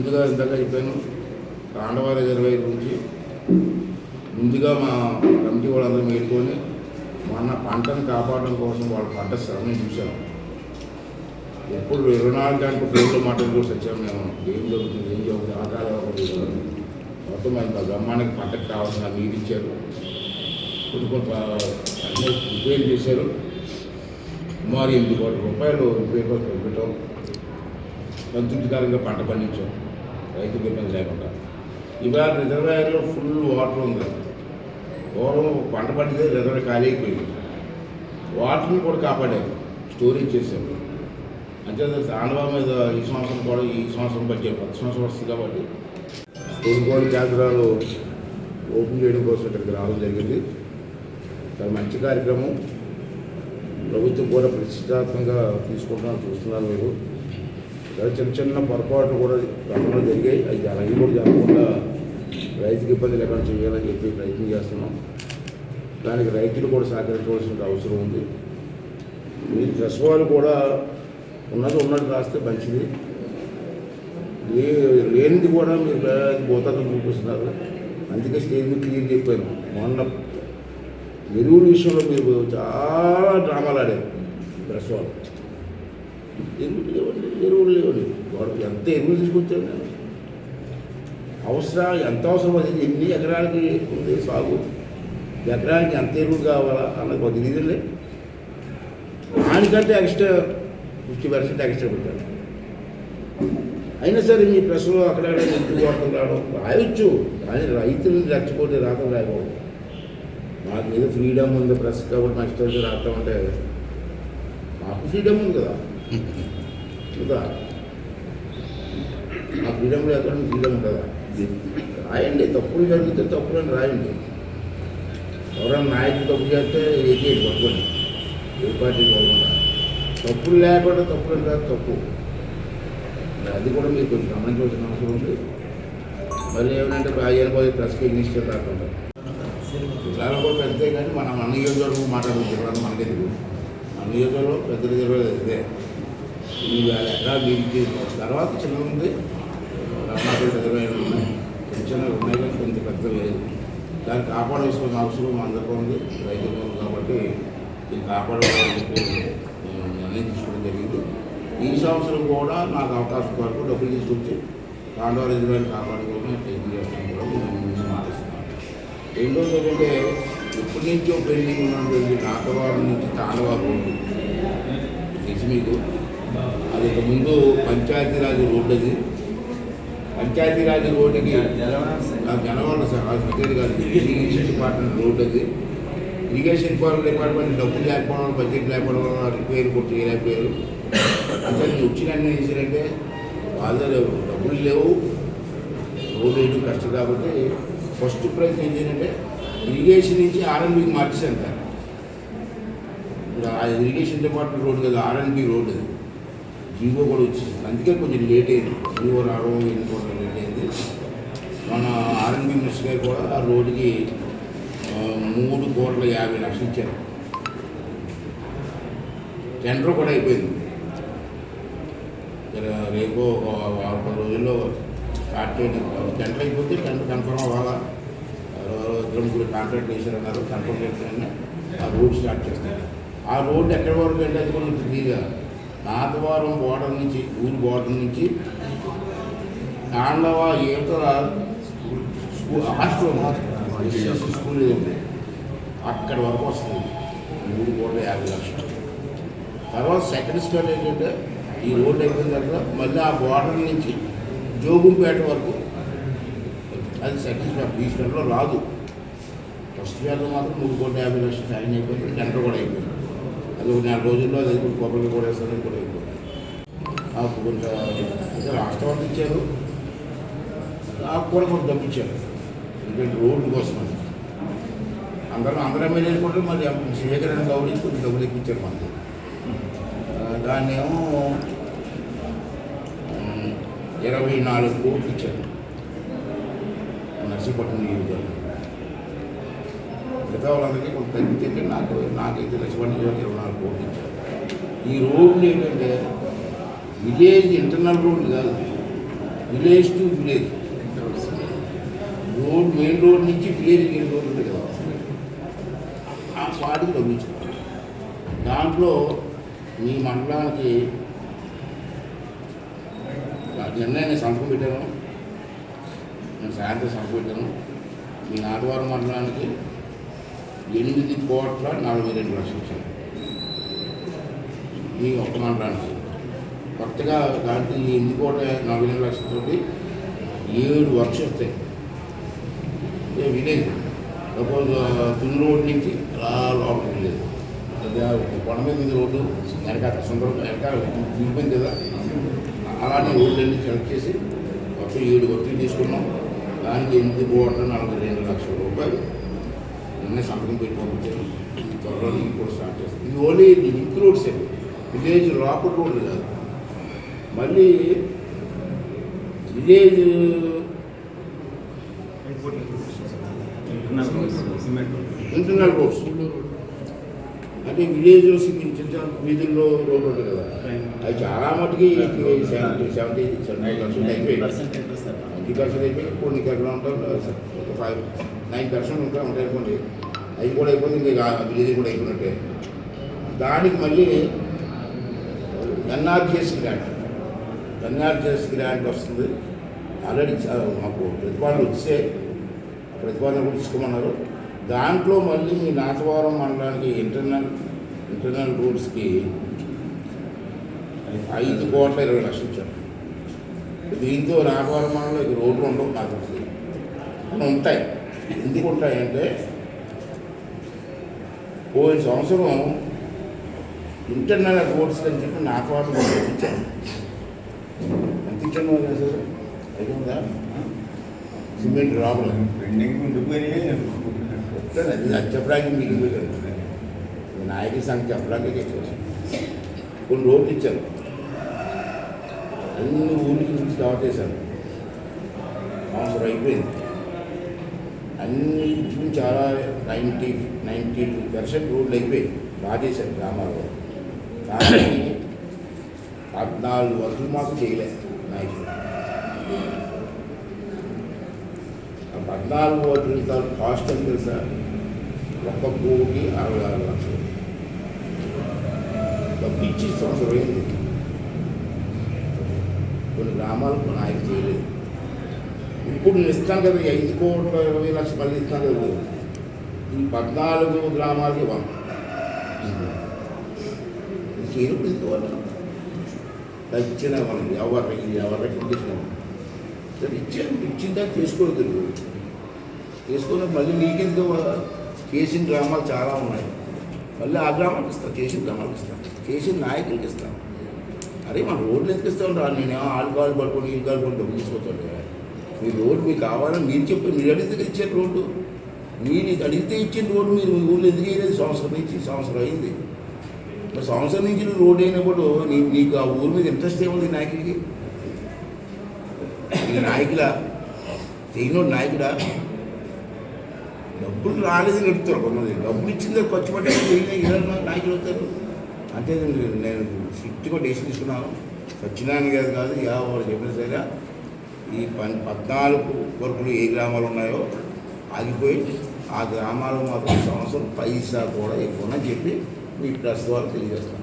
ముందుగా ఇందాక చెప్పాను తాండవ రిజర్వాయర్ గురించి. ముందుగా మా కమిటీ వాళ్ళందరూ మేలుకొని మొన్న పంటను కాపాడడం కోసం వాళ్ళ పంట శ్రమని చూసాం ఎప్పుడు ఇరవై నాలుగు గంటలు ఫోన్లో కూడా వచ్చాము మేము. ఏం జరుగుతుంది ఏం జరుగుతుంది ఆ మొత్తం అంత గ్రామానికి పంటకు కావాల్సిన నీరు ఇచ్చారు. కొన్ని కొన్ని అన్నీ రిపేర్ చేశారు. సుమారు ఎనిమిది కోట్ల రూపాయలు రిపేర్ కోసం పెట్టడం సంతృప్తికరంగా పంట పండించాం. రైతు ఇబ్బంది లేకుండా. ఇవాళ రిజర్వాయర్లో ఫుల్ వాటర్ ఉంది. పూర్వం పంట పండితే రిజర్వాయర్ ఖాళీ అయిపోయింది. వాటర్ని కూడా కాపాడారు. స్టోరేజ్ చేశారు. అంతే ఆంధ్ర మీద ఈ సంవత్సరం కూడా ఈ సంవత్సరం బడ్జెట్ పది సంవత్సరం వస్తుంది కాబట్టి. కొనుగోలు కేంద్రాలు ఓపెన్ చేయడం కోసం ఇక్కడికి రావడం జరిగింది. చాలా మంచి కార్యక్రమం. ప్రభుత్వం కూడా ప్రతిష్టాత్మకంగా తీసుకుంటున్నాను చూస్తున్నారు మీరు. ఇలా చిన్న చిన్న పొరపాట్లు కూడా గతంలో జరిగాయి. అవి అలాగే కూడా జరగకుండా రైతుకి ఇబ్బంది లేకుండా చేయాలని చెప్పి ప్రయత్నం చేస్తున్నాం. దానికి రైతులు కూడా సహకరించవలసిన అవసరం ఉంది. మీ ప్రెస్ వాళ్ళు కూడా ఉన్నది ఉన్నది రాస్తే మంచిది. లే లేనిది కూడా మీరు భూతాలను చూపిస్తున్నారు. అందుకే స్టేజ్ మీద క్లియర్ చెప్పాను. మొన్న ఎరువుల విషయంలో మీరు చాలా డ్రామాలు ఆడారు ప్రెస్ వాళ్ళు ఎరువులు లేవండి ఎరువులు లేవండి. వాడికి ఎంత ఎరువులు తీసుకొచ్చాను నేను అవసరం ఎంత అవసరం? అది ఎన్ని ఎకరాలకి ఉంది సాగు? ఎకరానికి ఎంత ఎరువులు కావాలా అన్నది ఒక తెలియదులే దానికంటే ఎక్స్ట్రా ఫిఫ్టీ పర్సెంట్ ఎక్స్ట్రా పెట్టాను అయినా సరే మీ ప్రశ్నలో అక్కడ ఎందుకు వార్తలు రావడం? రాయొచ్చు. కానీ రైతులను రెచ్చగొట్టి రాతం రాయకూడదు. మాకు ఏదో ఫ్రీడమ్ ఉంది ప్రెస్ కాబట్టి మా ఇష్టం రాస్తామంటే మాకు ఫ్రీడమ్ ఉంది కదా. చూద్దా? ఆ ఫ్రీడమ్ లేకుండా ఫ్రీడమ్ ఉంటుందా రాయండి తప్పులు జరిగితే తప్పులని రాయండి. ఎవరైనా నాయకులు తప్పు చేస్తే ఏకే పట్టుకోండి. ఏ పార్టీ పోకుండా. తప్పులు లేకుండా తప్పులు కాదు తప్పు. అది కూడా మీరు కొంచెం గమనించవలసిన అవసరం ఉంది. మళ్ళీ ఏమంటే ఆయన పోయి ప్రెస్కి ఇనిషియేట్ రాకుండా జిల్లాలో కూడా పెద్దే కానీ మనం మన నియోజకవర్గం మాట్లాడుకుంటున్నాం మనకి తెలియదు మన నియోజకవర్గంలో పెద్ద రిజర్వేర్ ఇదే. ఈ వేల ఎకరాలు దీనికి తర్వాత చిన్న ఉంది రమణాపేట రిజర్వేర్ ఉన్నాయి చిన్న చిన్నవి ఉన్నాయి కానీ కొంత పెద్ద లేదు దాన్ని కాపాడవలసిన అవసరం అందరికీ ఉంది రైతులు కాబట్టి ఇది కాపాడాలని నేను నిర్ణయం తీసుకోవడం జరిగింది ఈ సంవత్సరం కూడా నాకు అవకాశం వరకు డబ్బులు తీసుకొచ్చి తాండవ రిజర్వేర్ కాపాడుకోవడం ప్రయత్నం చేస్తాను కూడా నేను ముందు మాటిస్తున్నాను రెండోది ఏంటంటే ఎప్పటి నుంచో పెండింగ్ ఉన్నటువంటి నాటవారం నుంచి తాండవారం ఉంటుంది తెలిసి మీకు అది ఇక ముందు పంచాయతీరాజ్ రోడ్డు అది పంచాయతీరాజ్ రోడ్డుకి జనవరం సార్. కాదు. ఇరిగేషన్ డిపార్ట్మెంట్ రోడ్డు అది ఇరిగేషన్ డిపార్ట్మెంట్ డిపార్ట్మెంట్ డబ్బులు లేకపోవడం బడ్జెట్ లేకపోవడం వల్ల రిపేర్ కొట్టి చేయలేకపోయారు అంటే నేను వచ్చిన చేశారంటే వాళ్ళ డబ్బులు లేవు. రోడ్డు వేయడం కష్టం కాబట్టి ఫస్ట్ ప్రయత్నం ఏం చేయాలంటే ఇరిగేషన్ నుంచి ఆర్ఎన్బికి మార్చేసాను సార్. ఇప్పుడు ఆ ఇరిగేషన్ డిపార్ట్మెంట్ రోడ్డు కదా ఆర్ఎన్బి రోడ్డు అది జీవో కూడా వచ్చేసింది. అందుకే కొంచెం లేట్ అయింది. జీవో రావడం ఎన్ని లేట్ అయింది. మన ఆర్ఎన్బి మినిస్టర్ గారు కూడా ఆ రోడ్డుకి మూడు కోట్ల యాభై లక్షలు ఇచ్చారు. టెండర్ కూడా అయిపోయింది. రేపు ఒక వారం రోజుల్లో స్టార్ట్ చేయడం. టెండర్ అయిపోతే టెండర్ కన్ఫర్మ్ అవ్వాలా? ఎవరో కాంట్రాక్ట్ చేశారన్నారు కన్ఫర్మ్ చేస్తారని ఆ రోడ్ స్టార్ట్ చేస్తారు ఆ రోడ్డు ఎక్కడి వరకు వెళ్ళేది కూడా క్లియర్గా నాతవారం బోర్డర్ నుంచి ఊరు బోర్డర్ నుంచి తాండవ యువతల స్కూల్ హాస్టల్ స్కూల్ ఉంది. అక్కడి వరకు వస్తుంది. మూడు కోట్ల యాభై లక్షలు. తర్వాత సెకండ్ స్టేట్ ఏంటంటే ఈ రోడ్డు అయిపోయిన తర్వాత మళ్ళీ ఆ బోర్డర్ నుంచి జోగుంపేట వరకు అది సెకండ్ స్టెప్ ఈ స్టెప్లో రాదు. ఫస్ట్ స్టెప్లో మాత్రం మూడు కోట్ల యాభై లక్షలు సైన్ అయిపోయింది. టెండర్ కూడా అయిపోయింది. అది నెల రోజుల్లో అది ఇప్పుడు కొబ్బరి కూడా వేస్తారని కూడా నాకు కొంచెం అంటే రాష్ట్రం ఇచ్చారు. నాకు కూడా కొంచెం డబ్బు ఇచ్చారు. ఎందుకంటే రోడ్డు కోసం అని. అందరూ అందరూ ఎమ్మెల్యేలు కూడా మరి శ్రీకరణ గౌరీ కొంచెం డబ్బులు ఇప్పించారు మనకి దాన్ని ఏమో ఇరవై నాలుగు కోట్లు ఇచ్చారు. నర్సీపట్నం నియోజకవర్గం మిగతా వాళ్ళందరికీ కొంత తగ్గితే నాకు నాకైతే లక్ష్మణ్ నియోజకవర్గం ఇరవై నాలుగు కోట్లు ఇచ్చారు. ఈ రోడ్లు ఏంటంటే విలేజ్ ఇంటర్నల్ రోడ్లు కాదు. Village to village. Road main road నుంచి విలేజ్ మెయిన్ రోడ్ ఉంటుంది కదా. ఆ వాటికి తగ్గించుకోవాలి. దాంట్లో మీ మండలానికి నిన్న నేను సంతకం పెట్టాను. నేను సాయంత్రం సంతకం పెట్టాను. మీ ఆదివారం మండలానికి ఎనిమిది కోట్ల నలభై రెండు లక్షలు వచ్చింది మీ ఒక్క మండలానికి కొత్తగా దాంట్లో ఈ ఎనిమిది కోట్ల నలభై రెండు లక్షలతోటి ఏడు వర్క్స్ వస్తాయి. విలేజ్. సపోజ్ తుని రోడ్ నుంచి అలా లోపలికి విలేజ్ కొండ మీద రోడ్డు వెనకాల సుందరం వెనక తిరిగిపోయింది కదా. అలానే రోడ్లన్నీ సెలెక్ట్ చేసి మొత్తం ఏడు వర్కులు తీసుకున్నాం. దానికి ఎనిమిది కోట్ల నలభై రెండు లక్షల రూపాయలు. నిన్న సంతకం పెట్టి పంపించాను ఈ త్వరలో ఇది కూడా స్టార్ట్ చేస్తాం ఇది ఓన్లీ లింక్ రోడ్స్ అండి విలేజ్ లోపల రోడ్లు కాదు. మళ్ళీ విలేజ్ ఇంటర్నల్ రోడ్స్. అంటే విలేజ్ చిన్న చిన్న వీధుల్లో రోడ్లు ఉంటుంది కదా. అవి చాలా మటుకి సెవెంటీ సెవెంటీ సెవెంటీ పర్సెంట్ అయిపోయి నైంటీ పర్సెంట్ అయిపోయి కొన్ని ఎక్కడ ఉంటారు ఫైవ్ నైన్ పర్సెంట్ ఉంటాయి ఉంటాయి అనుకోండి అవి కూడా అయిపోయింది ఇంకా విలేజ్ కూడా అయిపోయినట్టే. దానికి మళ్ళీ ఎన్ఆర్జిఎస్ గ్రాంట్. ఎన్ఆర్జిఎస్ గ్రాంట్ వస్తుంది. ఆల్రెడీ మాకు ప్రతిపాదనలు వచ్చే ప్రతిపాదన కూడా తీసుకోమన్నారు. దాంట్లో మళ్ళీ మీ నాతవరం మండలానికి ఇంటర్నల్ ఇంటర్నల్ రూట్స్కి ఐదు కోట్ల ఇరవై లక్షలు ఇచ్చారు. దీంతో నాగవరం మండలం రోడ్లు ఉండవు నాకు కానీ ఉంటాయి. ఎందుకు ఉంటాయంటే పోయిన సంవత్సరం ఇంటర్నల్ రోడ్స్ అని చెప్పి నాగవరం ఇచ్చాను ఎంత ఇచ్చాను అసలు? అయిపోయిందా సిమెంట్ రాబులు పెండింగ్ ఉండిపోయినాయి అది చెప్పడానికి మీకు ఎందుకు నాయకుడి సంగతి చెప్పడానికి చెప్పారు కొన్ని రోడ్లు ఇచ్చారు. అన్ని ఊరికి నుంచి కవర్ చేశారు. సంవత్సరం అయిపోయింది. అన్ని ఇంచుమించు చాలా నైంటీ నైంటీ టూ పర్సెంట్ రోడ్లు అయిపోయాయి బాగా చేశారు గ్రామాల్లో కానీ పద్నాలుగు వరకు మాకు చేయలేదు నాయకులు ఆ పద్నాలుగు ఓట్ల తాలూకు కాస్ట్ ఎంత తెలుసా ఒక్క కోటి అరవై ఆరు లక్షలు డబ్బు ఇచ్చి సంవత్సరం అయింది కొన్ని గ్రామాలకు నాయకు చేయలేదు ఇప్పుడు నేను ఇస్తాను కదా ఈ ఐదు కోట్ల ఇరవై లక్షలు మళ్ళీ ఇస్తాను కదా. ఈ పద్నాలుగు గ్రామాలకి ఇవ్వాలి చేయడం తీసుకోవాలి ఇచ్చిన మనకి ఎవరికి ఎవరి రికమెండేషన్ సరే ఇచ్చాను ఇచ్చిన దాకా చేసుకోలేదు చేసుకుని మళ్ళీ నీకెందుకు చేసిన గ్రామాలు చాలా ఉన్నాయి. మళ్ళీ ఆ గ్రామాలకు ఇస్తాను చేసిన గ్రామాలకు ఇస్తాను చేసిన నాయకులకి ఇస్తాను అరే మన రోడ్లు ఎందుకు ఇస్తాను రా? నేను ఆల్కహాల్ పడుకొని ఈల్కహాల్ పడుకొని డబ్బులు తీసుకొస్తాను మీ రోడ్డు మీకు కావాలని మీరు చెప్పి మీరు అడిగితే ఇచ్చారు రోడ్డు. మీరు అడిగితే ఇచ్చిన రోడ్డు మీరు మీ ఊళ్ళో ఎందుకు వేయలేదు సంవత్సరం నుంచి సంవత్సరం అయింది. మరి సంవత్సరం నుంచి నువ్వు రోడ్డు అయినప్పుడు నీ నీకు ఆ ఊరి మీద ఇంట్రెస్ట్ ఏముంది నాయకుడికి? ఈ నాయకుడా? తెలియనోడు నాయకుడా? డబ్బులు రాలేదని చెప్తారు కొంతమంది. డబ్బులు ఇచ్చిందో ఖర్చు పట్టి ఇలా నాయకులు అవుతారు. అంటే నేను నేను స్ట్రిక్ట్గా డెసిషన్ తీసుకున్నాను. సత్యనారాయణ గారు కాదు యా వాళ్ళు చెప్పిన సరే. ఈ పన్ పద్నాలుగు కొరకులు ఏ గ్రామాలు ఉన్నాయో ఆగిపోయి ఆ గ్రామాలు మాత్రం సంవత్సరం పైసా కూడా ఎక్కువ చెప్పి మీ ప్రెస్ ద్వారా తెలియజేస్తాను